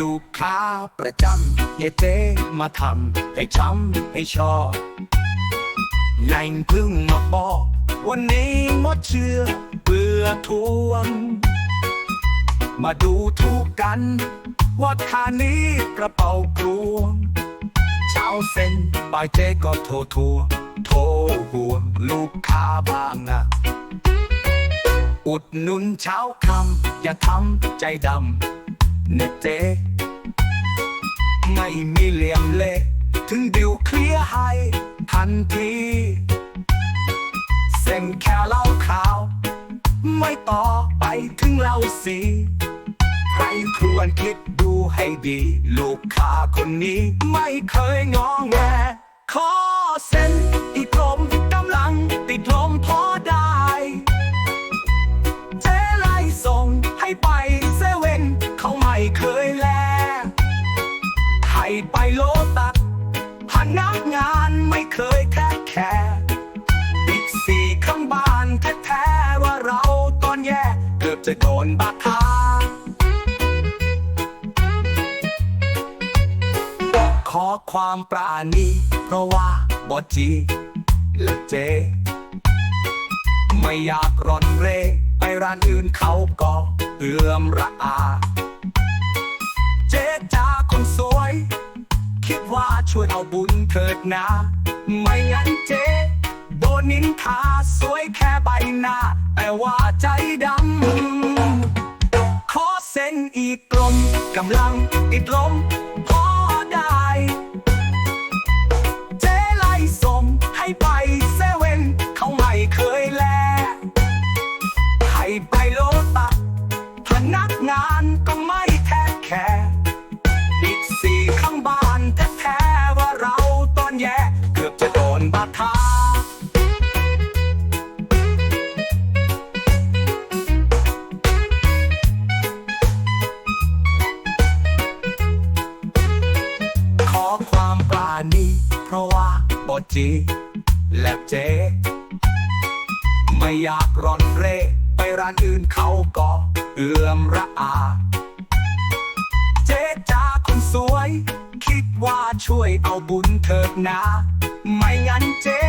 ลูกค้าประจำเยเจมาทำให้ช้ำให้ชอบไงเพึ่งมาบอก วันนี้หมดเชื่อเบื่อทวง มาดูถูกกัน ว่าคานี้กระเป๋ากลวงเช้าเส้นบายเจก็โทรทัวโทรห่วงลูกค้าบ้างนะอุดหนุนเช้าคำอย่าทำใจดำ เนเจไม่มีเหลี่ยมเละถึงดิวเคลียร์ให้ทันทีเส้นแค่เล่าข่าว ไม่ต่อไปถึงเล่าสีใครควรคิดดูให้ดี ลูกค้าคนนี้ไม่เคยงอแงขอเส้นอีก ไปโลตัสพนักงานไม่เคยแค่แค่บิ๊กซีข้างบ้านแท้ๆว่าเราตอนแย่เกือบจะโดนบาทาขอความปราณีเพราะว่าบอจีและเจ ไม่อยากร่อนเร่ไปร้านอื่นเขาก็เอื้อมระอา ช่วยเอาบุญเถิดนะ ไม่งั้นเจ๊โดนนินทาสวยแค่ใบหน้า แต่ว่าใจดำขอเส้นอีกกลมกำลังติดลมามปราณีเพราะว่าบอจีและเจ ไม่อยากร่อนเร่ ไปร้านอื่นเขาก็เอื้อมระอา เจ๊จ้าคนสวย คิดว่าช่วยเอาบุญเถิดนะ ไม่งั้นเจ๊